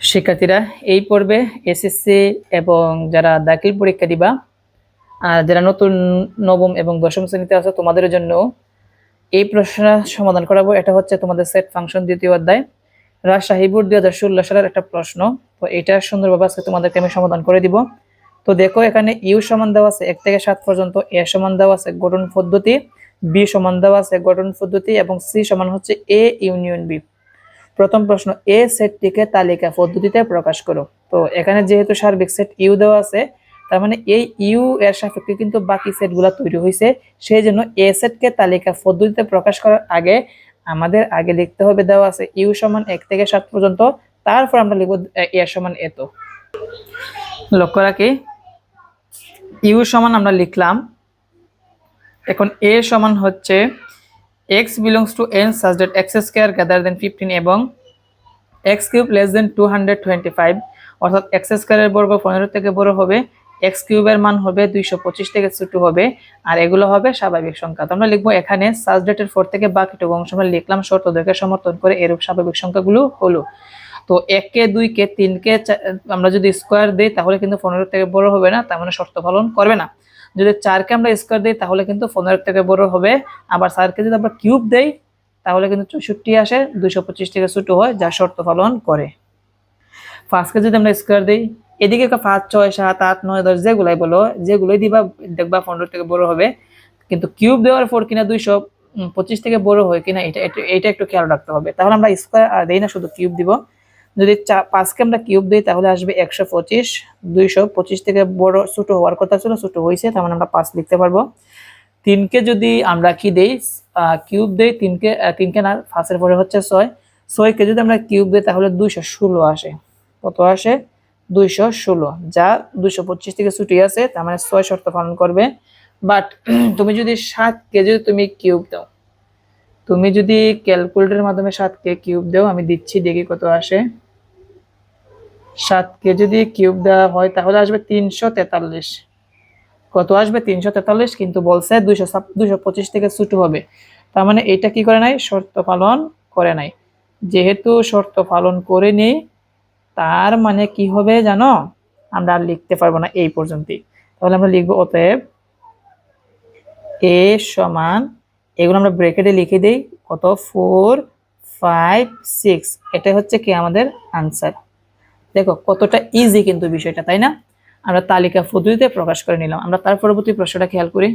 শিক্ষার্থীরা, এই পর্বে এসএসসি এবং যারা দাখিল পরীক্ষা দিবা, আর যারা নতুন, নবম এবং দশম শ্রেণীতে আছে, তোমাদের জন্য এই প্রশ্ন সমাধান করাবো। এটা হচ্ছে তোমাদের সেট ফাংশন দ্বিতীয় অধ্যায়। রাজশাহী বোর্ড দুই হাজার ষোলো সালের একটা প্রশ্ন। তো এটা সুন্দরভাবে আজকে তোমাদেরকে আমি সমাধান করে দিব। তো দেখো, এখানে ইউ সমান দেওয়া আছে এক থেকে সাত পর্যন্ত, এ সমান দেওয়া আছে গঠন পদ্ধতি, বি সমান দেওয়া আছে গঠন পদ্ধতি, এবং সি সমান হচ্ছে এ ইউনিয়ন বি। প্রথম প্রশ্ন, এ সেটটিকে তালিকা পদ্ধতিতে প্রকাশ করো। তো এখানে যেহেতু সার্বিক সেট ইউ দেওয়া আছে, তার মানে এই ইউ এর সাপেক্ষে কিন্তু বাকি সেটগুলো তৈরি হয়েছে সেই জন্য এ সেটকে তালিকা পদ্ধতিতে প্রকাশ করার আগে আমাদের আগে লিখতে হবে, দেওয়া আছে ইউ সমান এক থেকে সাত পর্যন্ত, তারপর আমরা লিখব এ সমান এত লক্ষ্য রাখি, ইউ সমান আমরা লিখলাম, এখন এ সমান হচ্ছে x belongs to n such that x square greater than fifteen এবং x cube less than two hundred twenty five অর্থাৎ এক্স স্কোয়ারের বর্গ পনেরো থেকে বড় হবে এক্স কিউবের মান হবে দুইশো পঁচিশ থেকে ছোট হবে, আর এগুলো হবে স্বাভাবিক সংখ্যা। তো আমরা লিখব এখানে সাজ ডেটের ফোর থেকে বাকিটুকু অংশ আমরা লিখলাম, শর্ত দুইকে সমর্থন করে এরূপ স্বাভাবিক সংখ্যাগুলো হলো। তো এককে দুইকে, তিনকে আমরা যদি স্কোয়ার দিই তাহলে কিন্তু পনেরো থেকে বড় হবে না, তার মানে শর্ত পালন করবে না। যদি চারকে আমরা স্কোয়ার দিই, তাহলে কিন্তু পনেরো থেকে বড় হবে। আবার চারকে যদি আমরা কিউব দেই, তাহলে কিন্তু চৌষট্টি আসে, দুইশো পঁচিশ থেকে ছোট হয় যা শর্ত পালন করে। ফার্স্টকে যদি আমরা স্কোয়ার দিই, এদিকে পাঁচ, ছয়, সাত, আট, নয়, দশ, যেগুলাই বলো, যেগুলোই দিবা, দেখবা পনেরো থেকে বড় হবে। কিন্তু কিউব দেওয়ার পর কিনা দুইশো পঁচিশ থেকে বড় হয় কিনা, এটা, এটা- এটা একটু খেয়াল রাখতে হবে। তাহলে আমরা স্কোয়ার আর দেই না, শুধু কিউব দিব। যদি পাঁচকে আমরা কিউব দিই, তাহলে আসবে একশো পঁচিশ, দুইশো পঁচিশ থেকে বড় ছোট হওয়ার কথা ছিল, ছোট হয়েছে, তার মানে আমরা পাঁচ লিখতে পারব। তিনকে যদি আমরা কি দেই কিউব দেই তিনকে তিনকে না ফাঁসের পরে হচ্ছে ছয়। ছয়কে যদি আমরা কিউব দিই, তাহলে দুইশো ষোলো আসে। কত আসে? দুইশো ষোলো। যা দুইশো পঁচিশ থেকে ছুটি আছে, তার মানে ছয় শর্ত পালন করবে। বাট তুমি যদি সাতকে যদি তুমি কিউব দাও, তুমি যদি ক্যালকুলেটরের মাধ্যমে সাতকে কিউব দাও, আমি দিচ্ছি, দেখি কত আসে। সাতকে যদি কিউব দেওয়া হয়, তাহলে আসবে তিনশো তেতাল্লিশ। কত আসবে? তিনশো তেতাল্লিশ, কিন্তু বলছে দুইশো দুইশো পঁচিশ থেকে ছুটু হবে। তার মানে এটা কি করে নাই? শর্ত পালন করে নাই। যেহেতু শর্ত পালন করে নেই, তার মানে কি হবে জানো? আমরা আর লিখতে পারব না এই পর্যন্তই। তাহলে আমরা লিখব অতএব এ সমান, এগুলো আমরা ব্রেকেটে লিখে দিই, কত? Four, five, six. এটা হচ্ছে কি আমাদের আনসার। দেখো, কতটা ইজি কিন্তু বিষয়টা, তাই না? আমরা তালিকা পদ্ধতিতে প্রকাশ করে নিলাম। আমরা তার পরবর্তী প্রশ্নটা খেয়াল করি।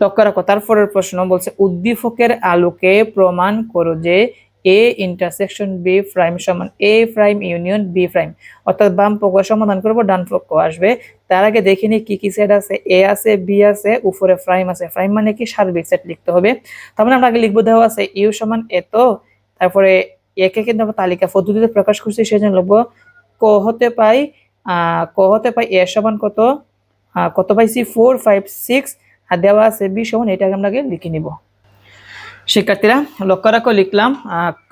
লক্ষ্য রাখো তারপরের প্রশ্ন বলছে, উদ্দীপকের আলোকে প্রমাণ করো যে এ ইন্টারসেকশন বি প্রাইম সমান A prime union B prime অর্থাৎ বাম পক্ষ সমাধান করব, ডান পক্ষ আসবে। তার আগে দেখে নি কি কি সেট আছে। এ আছে বি আছে, উপরে প্রাইম আছে। প্রাইম মানে কি? সার্বিক সেট লিখতে হবে। তার মানে আমরা আগে লিখব, দেওয়া আছে ইউ সমান এত তারপরে একে কিন্তু আমরা তালিকা পদ্ধতিতে প্রকাশ করছি সেই জন্য লিখব ক হতে পাই ক হতে পাই এ সমান কত? কত পাইছি? ফোর ফাইভ সিক্স আর দেওয়া আছে বি সমান এটাকে আমরা লিখে নিব। শিক্ষার্থীরা, লক্ষ্য রাখো, লিখলাম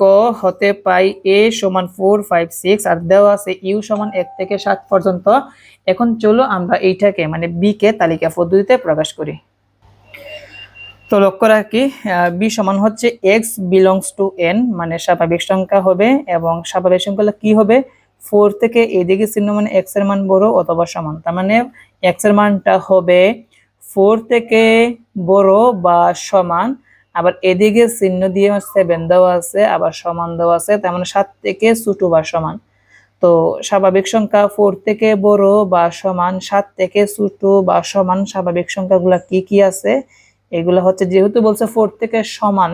ক হতে পাই এ সমান ফোর ফাইভ সিক্স আর দেওয়া আছে ইউ সমান এক থেকে সাত পর্যন্ত। এখন চলো আমরা এইটাকে মানে বি কে তালিকা পদ্ধতিতে প্রকাশ করি। তো লক্ষ্য রাখি বি সমান হচ্ছে এক্স বিলংস টু এন মানে স্বাভাবিক সংখ্যা হবে এবং স্বাভাবিক সংখ্যা কি হবে? ফোর থেকে এদিকে চিহ্ন মানে এক্সের মান বড় অথবা সমান। তার মানে এক্সের মানটা হবে ফোর থেকে বড় বা সমান, আবার এদিকে চিহ্ন দিয়ে সেভেন দেওয়া আছে, আবার সমান দেওয়া আছে, তার মানে সাত থেকে ছোট বা সমান। তো স্বাভাবিক সংখ্যা ফোর থেকে বড় বা সমান, সাত থেকে ছোট বা সমান স্বাভাবিক সংখ্যাগুলা কি কি আছে? এগুলো হচ্ছে যেহেতু বলছে ফোর থেকে সমান,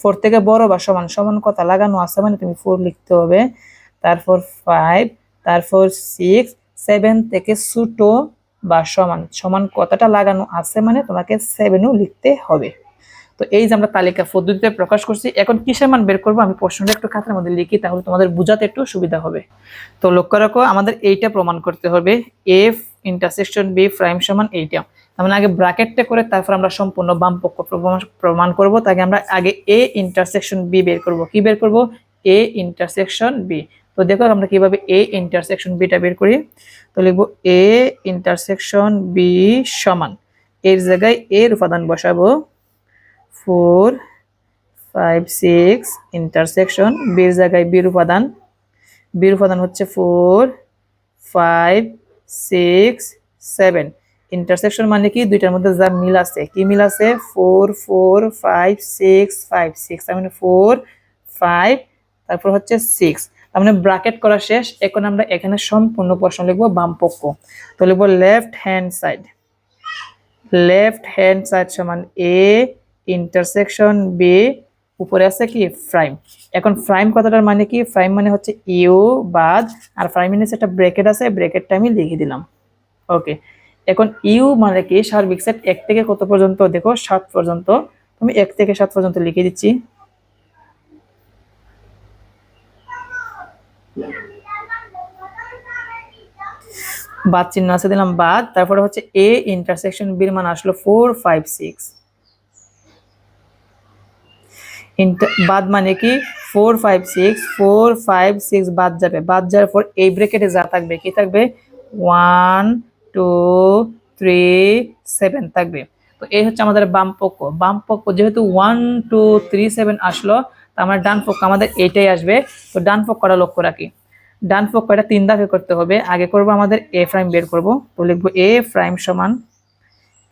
ফোর থেকে বড় বা সমান সমান কথা লাগানো আছে মানে তুমি ফোর লিখতে হবে। তারপর ফাইভ তারপর সিক্স সেভেন থেকে ছোট বা সমান সমান কথাটা লাগানো আছে মানে তোমাকে সেভেনও লিখতে হবে। তো এই যে আমরা তালিকা পদ্ধতিতে প্রকাশ করছি, এখন কিসের মান বের করব? আমি প্রশ্নটা একটু খাতার মধ্যে লিখি, তাহলে তোমাদের বোঝাতে একটু সুবিধা হবে। তো লক্ষ্য রাখো, আমাদের এইটা প্রমাণ করতে হবে এফ ইন্টারসেকশন বি প্রাইম সমান এইটা। মানে আগে ব্র্যাকেটটা করে তারপর আমরা সম্পূর্ণ বাম পক্ষ প্রমাণ করব। তাকে আমরা আগে এ ইন্টারসেকশন বি বের করব। কি বের করব? এ ইন্টারসেকশন বি তো দেখো আমরা কীভাবে এ ইন্টারসেকশন বিটা বের করি? তো লিখব এ ইন্টারসেকশন বি সমান। এর জায়গায় এর উপাদান বসাবো। ফোর ফাইভ সিক্স ইন্টারসেকশন বির জায়গায় বির উপাদান। বির উপাদান হচ্ছে four five six seven intersection মানে কি? দুইটার মধ্যে যা মিল আছে। কি মিল আছে? Four four five six five six তার মানে ফোর ফাইভ তারপর হচ্ছে সিক্স তার মানে ব্রাকেট করা শেষ। এখন আমরা এখানে সম্পূর্ণ প্রশ্ন লিখব বাম পক্ষ তো লিখব left hand side left hand side সমান এ ইন্টারসেকশন বি উপরে আছে কি? ফ্রাইম এখন ফ্রাইম কথাটার মানে কি? ফ্রাইম মানে হচ্ছে ইউ বাদ, আর ফ্রাইম মানে একটা ব্রেকেট আছে ব্রেকেটটা আমি লিখে দিলাম। ওকে এখন ইউ মানে কি? সার্বিক সেট এক থেকে কত পর্যন্ত? দেখো, সাত পর্যন্ত। আমি এক থেকে সাত পর্যন্ত লিখে দিচ্ছি। বাদ চিহ্ন আছে, দিলাম বাদ। তারপরে হচ্ছে এ ইন্টারসেকশন বির মান আসলো ফোর ফাইভ সিক্স বাদ মানে কি? Four five six four five six বাদ যাবে। বাদ যাওয়ার পর এই ব্রেকেটে যা থাকবে, কি থাকবে? ওয়ান টু থ্রি সেভেন থাকবে। তো এই হচ্ছে আমাদের বাম পক্ষ। বাম পক্ষ যেহেতু ওয়ান টু থ্রি সেভেন আসলো তো আমার ডান পক্ষ আমাদের এইটাই আসবে। তো ডান পক্ষটা লক্ষ্য রাখি? ডান পক্ষ এটা তিন ধাপে করতে হবে। আগে করব আমাদের এ প্রাইম বের করব। তো লিখব এ প্রাইম সমান,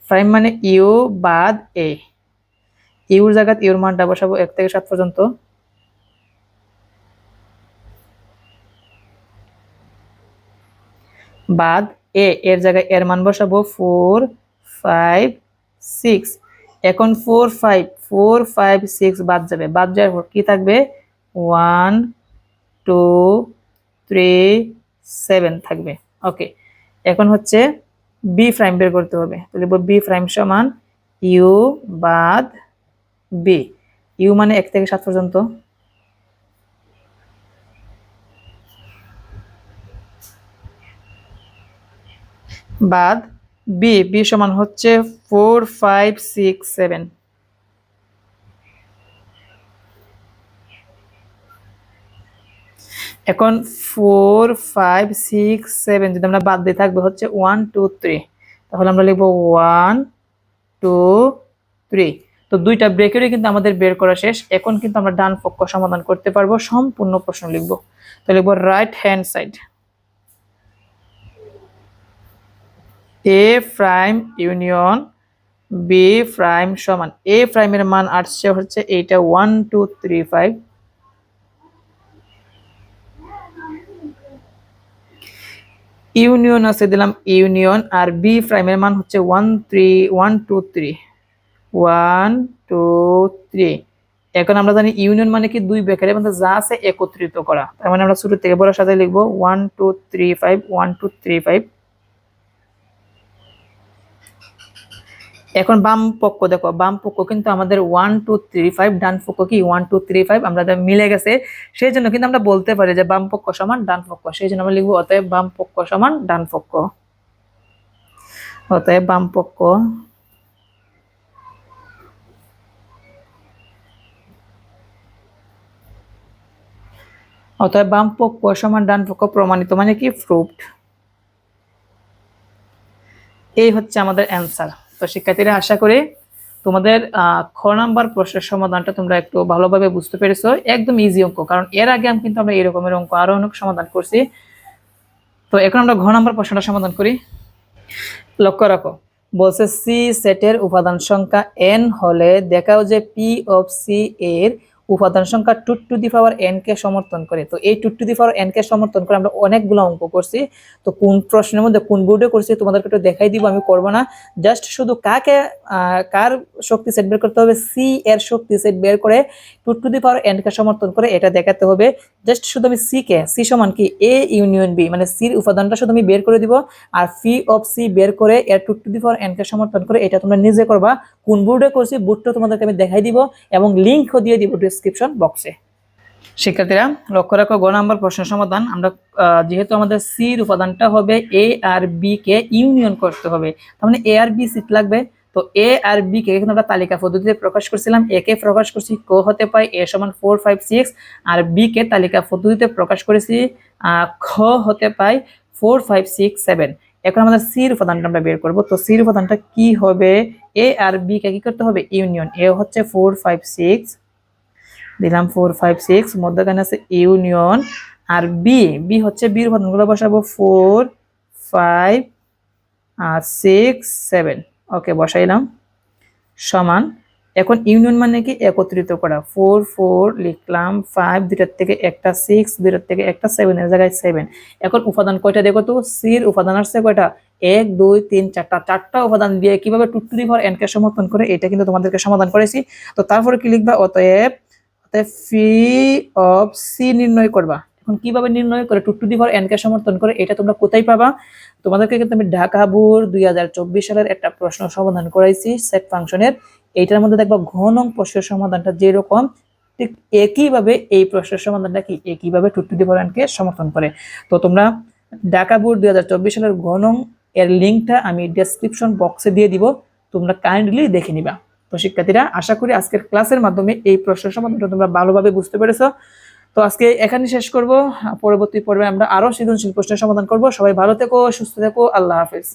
প্রাইম মানে ইউ বাদ এ। ইউর জায়গাত ইউর মানটা বসাবো এক থেকে সাত পর্যন্ত। বাদ এ, এর জায়গায় এর মান বসাবো ফোর, ফাইভ, সিক্স। এখন four, five four, five, six বাদ যাবে। বাদ যাওয়ার পর কি থাকবে? ওয়ান, টু থ্রি সেভেন থাকবে। ওকে এখন হচ্ছে বি প্রাইম বের করতে হবে। তো লিখব বি প্রাইম সমান ইউ বাদ বি ইউ মানে এক থেকে সাত পর্যন্ত। বাদ বি বি সমান হচ্ছে ফোর ফাইভ সিক্স সেভেন এখন ফোর ফাইভ সিক্স সেভেন যদি আমরা বাদ দিয়ে থাকবে হচ্ছে ওয়ান টু থ্রি তাহলে আমরা লিখব ওয়ান টু থ্রি তো দুইটা ব্রেকেরই কিন্তু আমাদের বের করা শেষ। এখন কিন্তু আমরা ডান পক্ষ সমাধান করতে পারব, সম্পূর্ণ প্রশ্ন লিখব। তো লিখব right hand side A prime union B prime সমান। এ প্রাইমের মান আসছে হচ্ছে এইটা one two three five union আছে, দিলাম ইউনিয়ন আর বি প্রাইমের মান হচ্ছে one three one two three one two three এখন আমরা জানি ইউনিয়ন মানে কি দুই বেকার মধ্যে যা আছে একত্রিত করা। তার মানে আমরা শুরু থেকে বড় সাথে লিখব one two three five one two three five এখন বাম পক্ষ, দেখো, বাম পক্ষ কিন্তু আমাদের ওয়ান টু থ্রি ফাইভ ডান পক্ষ কি? ওয়ান টু থ্রি ফাইভ আমরা মিলে গেছে সেই জন্য কিন্তু আমরা বলতে পারি যে বাম পক্ষ সমান ডান পক্ষ। সেই জন্য আমরা লিখব, অতএব বাম পক্ষ সমান ডান পক্ষ। অতএব বাম পক্ষ অতএব বাম পক্ষ সমান ডান পক্ষ প্রমাণিত মানে কি? প্রুফড এই হচ্ছে আমাদের অ্যান্সার তো শিক্ষার্থীরা আশা করি তোমাদের খ নাম্বার প্রশ্নের সমাধানটা তোমরা একটু ভালোভাবে বুঝতে পেরেছ। একদম ইজি অঙ্ক, কারণ এর আগে আমি কিন্তু আমরা এরকমের অঙ্ক আরও অনেক সমাধান করছি। তো এখন আমরা ঘ নাম্বার প্রশ্নটা সমাধান করি। লক্ষ্য রাখো, বলছে সি সেটের উপাদান সংখ্যা এন হলে দেখাও যে পি অফ সি এর উপাদান সংখ্যা two to the power n কে সমর্থন করে। তো এই two to the power n কে সমর্থন করে আমরা অনেকগুলো অঙ্ক করছি। তো কোন প্রশ্নের মধ্যে কোন বোর্ডে করছি তোমাদেরকে একটু দেখাই দিব, আমি করব না। জাস্ট শুধু কাকে কার শক্তি সেট বের করতে হবে সি এর শক্তি সেট বের করে two to the power n কে সমর্থন করে এটা দেখাতে হবে। জাস্ট শুধু আমি সি কে সি সমান কি? এ ইউনিয়ন বি মানে সির উপাদানটা শুধু আমি বের করে দিব, আর ফি অফ সি বের করে এর two to the power n কে সমর্থন করে এটা তোমরা নিজে করবা। কোন বোর্ডে করছি বোর্ডটা তোমাদেরকে আমি দেখাই দিব এবং লিঙ্কও দিয়ে দিব ডিসক্রিপশন বক্সে শিক্ষার্থীরা, লক্ষ্য রাখো, গ নাম্বার প্রশ্ন সমাধান। আমরা যেহেতু আমাদের সির উপাদানটা হবে এ আর বি কে ইউনিয়ন করতে হবে। তার মানে এ আর বি সিট লাগবে। তো এ আর বি কে কিন্তু আমরা তালিকা পদ্ধতিতে প্রকাশ করছিলাম। এ কে প্রকাশ করছি ক হতে পাই এ সমান ফোর ফাইভ সিক্স আর বি কে তালিকা পদ্ধতিতে প্রকাশ করেছি খ হতে পাই ফোর ফাইভ সিক্স সেভেন এখন আমাদের সির উপাদানটা আমরা বের করব। তো সির উপাদানটা কি হবে? এ আর বি কে কি করতে হবে? ইউনিয়ন এ হচ্ছে ফোর ফাইভ সিক্স দিলাম ফোর ফাইভ সিক্স মধ্যখানে আছে ইউনিয়ন আর বি বি হচ্ছে বির উপাদানগুলো বসাবো। ফোর ফাইভ আর সিক্স সেভেন ওকে বসাইলাম। সমান। এখন ইউনিয়ন মানে কি? একত্রিত করা। ফোর ফোর লিখলাম। ফাইভ দুটার থেকে একটা সিক্স দুটার থেকে একটা সেভেন এর জায়গায় সেভেন এখন উপাদান কয়টা দেখো তো? সির উপাদান আসছে কয়টা? এক, দুই, তিন, চারটা চারটা উপাদান দিয়ে কীভাবে টু টু পাওয়ার এনকে সমর্থন করে, এটা কিন্তু তোমাদেরকে সমাধান করেছি। তো তারপরে কি লিখবা? অতএব অতএব ফি অফ সি নির্ণয় করবা। এখন কীভাবে নির্ণয় করে টু টু পাওয়ার এনকে সমর্থন করে, এটা তোমরা কোথায় পাবা? তোমাদেরকে কিন্তু আমি ঢাকা বোর্ড দুই হাজার চব্বিশ সালের একটা প্রশ্ন সমাধান করাইছি, সেট ফাংশনের। এইটার মধ্যে দেখবা ঘন প্রশ্নের সমাধানটা যেরকম, ঠিক একইভাবে এই প্রশ্নের সমাধানটা কি? একইভাবে টু টু পাওয়ার এনকে সমর্থন করে। তো তোমরা ঢাকা বোর্ড দুই হাজার চব্বিশ সালের ঘনং এর লিঙ্কটা আমি ডেসক্রিপশন বক্সে দিয়ে দিব, তোমরা কাইন্ডলি দেখে নিবা। তো শিক্ষার্থীরা, আশা করি আজকের ক্লাসের মাধ্যমে এই প্রশ্নের সমাধানটা তোমরা ভালোভাবে বুঝতে পেরেছ। তো আজকে এখানে শেষ করব। পরবর্তী পর্বে আমরা আরও সৃজনশীল প্রশ্নের সমাধান করব। সবাই ভালো থেকো, সুস্থ থেকো, আল্লাহ হাফেজ।